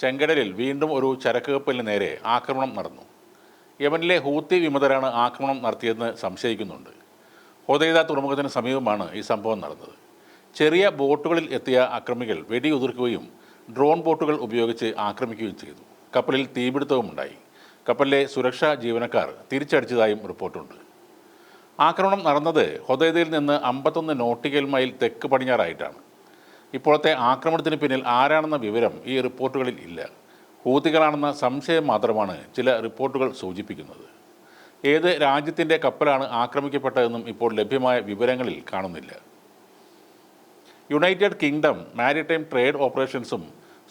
ചെങ്കടലിൽ വീണ്ടും ഒരു ചരക്ക് കപ്പലിന് നേരെ ആക്രമണം നടന്നു. യമനിലെ ഹൂത്തി വിമതരാണ് ആക്രമണം നടത്തിയതെന്ന് സംശയിക്കുന്നുണ്ട്. ഹോദൈദ തുറമുഖത്തിന് സമീപമാണ് ഈ സംഭവം നടന്നത്. ചെറിയ ബോട്ടുകളിൽ എത്തിയ അക്രമികൾ വെടിയുതിർക്കുകയും ഡ്രോൺ ബോട്ടുകൾ ഉപയോഗിച്ച് ആക്രമിക്കുകയും ചെയ്തു. കപ്പലിൽ തീപിടുത്തവും ഉണ്ടായി കപ്പലിലെ സുരക്ഷാ ജീവനക്കാർ തിരിച്ചടിച്ചതായും റിപ്പോർട്ടുണ്ട്. ആക്രമണം നടന്നത് ഹൊദൈദയിൽ നിന്ന് അമ്പത്തൊന്ന് നോട്ടിക്കൽ മൈൽ തെക്ക് പടിഞ്ഞാറായിട്ടാണ്. ഇപ്പോഴത്തെ ആക്രമണത്തിന് പിന്നിൽ ആരാണെന്ന വിവരം ഈ റിപ്പോർട്ടുകളിൽ ഇല്ല. ഹൂതികളാണെന്ന സംശയം മാത്രമാണ് ചില റിപ്പോർട്ടുകൾ സൂചിപ്പിക്കുന്നത്. ഏത് രാജ്യത്തിന്റെ കപ്പലാണ് ആക്രമിക്കപ്പെട്ടതെന്നും ഇപ്പോൾ ലഭ്യമായ വിവരങ്ങളിൽ കാണുന്നില്ല. യുണൈറ്റഡ് കിങ്ഡം മാരിടൈം ട്രേഡ് ഓപ്പറേഷൻസും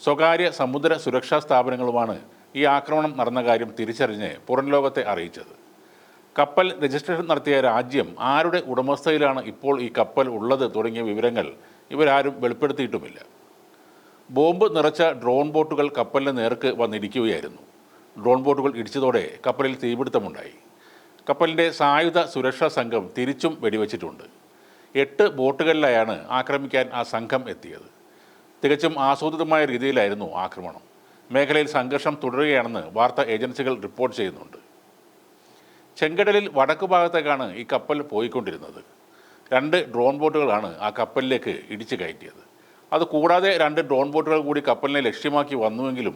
സ്വകാര്യ സമുദ്ര സുരക്ഷാ സ്ഥാപനങ്ങളുമാണ് ഈ ആക്രമണം നടന്ന കാര്യം തിരിച്ചറിഞ്ഞ് പുറം ലോകത്തെ അറിയിച്ചത്. കപ്പൽ രജിസ്ട്രേഷൻ നടത്തിയ രാജ്യം ആരുടെ ഉടമസ്ഥയിലാണ് ഇപ്പോൾ ഈ കപ്പൽ ഉള്ളത് തുടങ്ങിയ വിവരങ്ങൾ ഇവരാരും വെളിപ്പെടുത്തിയിട്ടുമില്ല. ബോംബ് നിറച്ച ഡ്രോൺ ബോട്ടുകൾ കപ്പലിന് നേർക്ക് വന്നിരിക്കുകയായിരുന്നു. ഡ്രോൺ ബോട്ടുകൾ ഇടിച്ചതോടെ കപ്പലിൽ തീപിടുത്തമുണ്ടായി. കപ്പലിന്റെ സായുധ സുരക്ഷാ സംഘം തിരിച്ചും വെടിവെച്ചിട്ടുണ്ട്. എട്ട് ബോട്ടുകളിലായാണ് ആക്രമിക്കാൻ ആ സംഘം എത്തിയത്. തികച്ചും ആസൂത്രിതമായ രീതിയിലായിരുന്നു ആക്രമണം. മേഖലയിൽ സംഘർഷം തുടരുകയാണെന്ന് വാർത്താ ഏജൻസികൾ റിപ്പോർട്ട് ചെയ്യുന്നുണ്ട്. ചെങ്കടലിൽ വടക്കു ഭാഗത്തേക്കാണ് ഈ കപ്പൽ പോയിക്കൊണ്ടിരുന്നത്. രണ്ട് ഡ്രോൺ ബോട്ടുകളാണ് ആ കപ്പലിലേക്ക് ഇടിച്ചു കയറ്റിയത്. അത് കൂടാതെ രണ്ട് ഡ്രോൺ ബോട്ടുകൾ കൂടി കപ്പലിനെ ലക്ഷ്യമാക്കി വന്നുവെങ്കിലും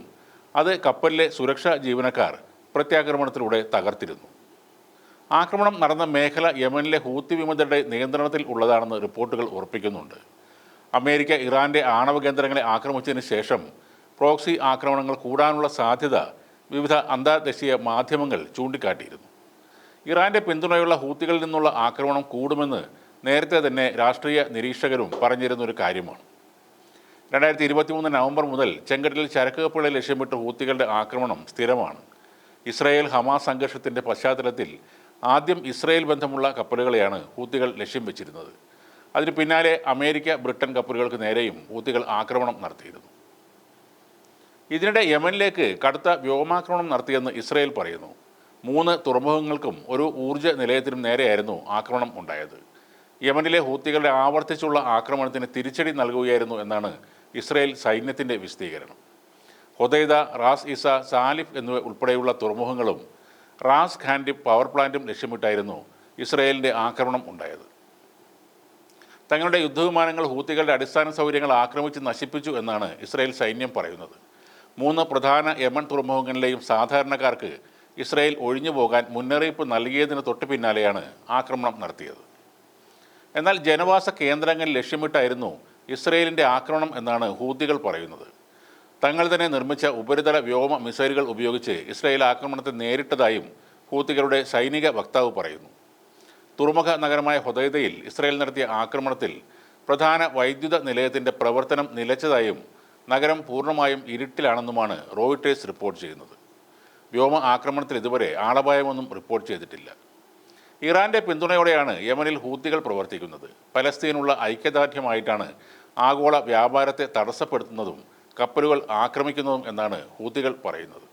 അത് കപ്പലിലെ സുരക്ഷാ ജീവനക്കാർ പ്രത്യാക്രമണത്തിലൂടെ തകർത്തിരുന്നു. ആക്രമണം നടന്ന മേഖല യമനിലെ ഹൂത്തി വിമതരുടെ നിയന്ത്രണത്തിൽ ഉള്ളതാണെന്ന് റിപ്പോർട്ടുകൾ ഉറപ്പിക്കുന്നുണ്ട്. അമേരിക്ക ഇറാന്റെ ആണവ കേന്ദ്രങ്ങളെ ആക്രമിച്ചതിന് ശേഷം പ്രോക്സി ആക്രമണങ്ങൾ കൂടാനുള്ള സാധ്യത വിവിധ അന്താദേശീയ മാധ്യമങ്ങൾ ചൂണ്ടിക്കാട്ടിയിരുന്നു. ഇറാന്റെ പിന്തുണയുള്ള ഹൂത്തികളിൽ നിന്നുള്ള ആക്രമണം കൂടുമെന്ന് നേരത്തെ തന്നെ രാഷ്ട്രീയ നിരീക്ഷകരും പറഞ്ഞിരുന്ന ഒരു കാര്യമാണ്. രണ്ടായിരത്തി ഇരുപത്തി മൂന്ന് നവംബർ മുതൽ ചെങ്കടലിൽ ചരക്ക് കപ്പലുകളെ ലക്ഷ്യമിട്ട് ഹൂത്തികളുടെ ആക്രമണം സ്ഥിരമാണ്. ഇസ്രായേൽ ഹമാസ് സംഘർഷത്തിന്റെ പശ്ചാത്തലത്തിൽ ആദ്യം ഇസ്രായേൽ ബന്ധമുള്ള കപ്പലുകളെയാണ് ഹൂത്തികൾ ലക്ഷ്യം വെച്ചിരുന്നത്. അതിന് പിന്നാലെ അമേരിക്ക ബ്രിട്ടൻ കപ്പലുകൾക്ക് നേരെയും ഹൂത്തികൾ ആക്രമണം നടത്തിയിരുന്നു. ഇതിനിടെ യമനിലേക്ക് കടുത്ത വ്യോമാക്രമണം നടത്തിയെന്ന് ഇസ്രായേൽ പറയുന്നു. മൂന്ന് തുറമുഖങ്ങൾക്കും ഒരു ഊർജ നിലയത്തിനും നേരെയായിരുന്നു ആക്രമണം ഉണ്ടായത്. യമനിലെ ഹൂത്തികളുടെ ആവർത്തിച്ചുള്ള ആക്രമണത്തിന് തിരിച്ചടി നൽകുകയായിരുന്നു എന്നാണ് ഇസ്രയേൽ സൈന്യത്തിന്റെ വിശദീകരണം. ഹൊദൈദ റാസ് ഇസ സാലിഫ് എന്നിവ ഉൾപ്പെടെയുള്ള തുറമുഖങ്ങളും റാസ് ഖാൻഡിബ് പവർ പ്ലാന്റും ലക്ഷ്യമിട്ടായിരുന്നു ഇസ്രയേലിന്റെ ആക്രമണം ഉണ്ടായത്. തങ്ങളുടെ യുദ്ധവിമാനങ്ങൾ ഹൂത്തികളുടെ അടിസ്ഥാന സൗകര്യങ്ങൾ ആക്രമിച്ച് നശിപ്പിച്ചു എന്നാണ് ഇസ്രയേൽ സൈന്യം പറയുന്നത്. മൂന്ന് പ്രധാന യമൻ തുറമുഖങ്ങളിലെയും സാധാരണക്കാർക്ക് ഇസ്രയേൽ ഒഴിഞ്ഞു പോകാൻ മുന്നറിയിപ്പ് നൽകിയതിന് തൊട്ടു പിന്നാലെയാണ് ആക്രമണം നടത്തിയത്. എന്നാൽ ജനവാസ കേന്ദ്രങ്ങൾ ലക്ഷ്യമിട്ടായിരുന്നു ഇസ്രയേലിന്റെ ആക്രമണം എന്നാണ് ഹൂതികൾ പറയുന്നത്. തങ്ങൾ തന്നെ നിർമ്മിച്ച ഉപരിതല വ്യോമ മിസൈലുകൾ ഉപയോഗിച്ച് ഇസ്രയേൽ ആക്രമണത്തെ നേരിട്ടതായും ഹൂത്തികളുടെ സൈനിക വക്താവ് പറയുന്നു. തുറമുഖ നഗരമായ ഹൊദൈദയിൽ ഇസ്രയേൽ നടത്തിയ ആക്രമണത്തിൽ പ്രധാന വൈദ്യുത നിലയത്തിന്റെ പ്രവർത്തനം നിലച്ചതായും നഗരം പൂർണമായും ഇരുട്ടിലാണെന്നുമാണ് റോയിട്ടേഴ്സ് റിപ്പോർട്ട് ചെയ്യുന്നത്. വ്യോമ ആക്രമണത്തിൽ ഇതുവരെ ആളപായമൊന്നും റിപ്പോർട്ട് ചെയ്തിട്ടില്ല. ഇറാന്റെ പിന്തുണയോടെയാണ് യമനിൽ ഹൂത്തികൾ പ്രവർത്തിക്കുന്നത്. പലസ്തീനുള്ള ഐക്യദാർഢ്യമായിട്ടാണ് ആഗോള വ്യാപാരത്തെ തടസ്സപ്പെടുത്തുന്നതും കപ്പലുകൾ ആക്രമിക്കുന്നതും എന്നാണ് ഹൂത്തികൾ പറയുന്നത്.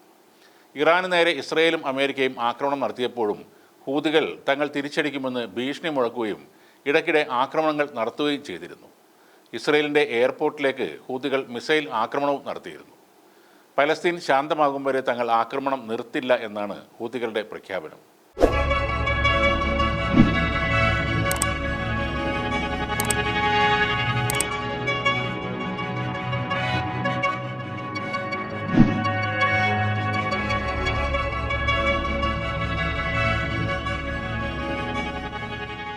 ഇറാന് നേരെ ഇസ്രയേലും അമേരിക്കയും ആക്രമണം നടത്തിയപ്പോഴും ഹൂതികൾ തങ്ങൾ തിരിച്ചടിക്കുമെന്ന് ഭീഷണി മുഴക്കുകയും ഇടയ്ക്കിടെ ആക്രമണങ്ങൾ നടത്തുകയും ചെയ്തിരുന്നു. ഇസ്രയേലിന്റെ എയർപോർട്ടിലേക്ക് ഹൂതികൾ മിസൈൽ ആക്രമണവും നടത്തിയിരുന്നു. പലസ്തീൻ ശാന്തമാകും വരെ തങ്ങൾ ആക്രമണം നിർത്തില്ല എന്നാണ് ഹൂതികളുടെ പ്രഖ്യാപനം.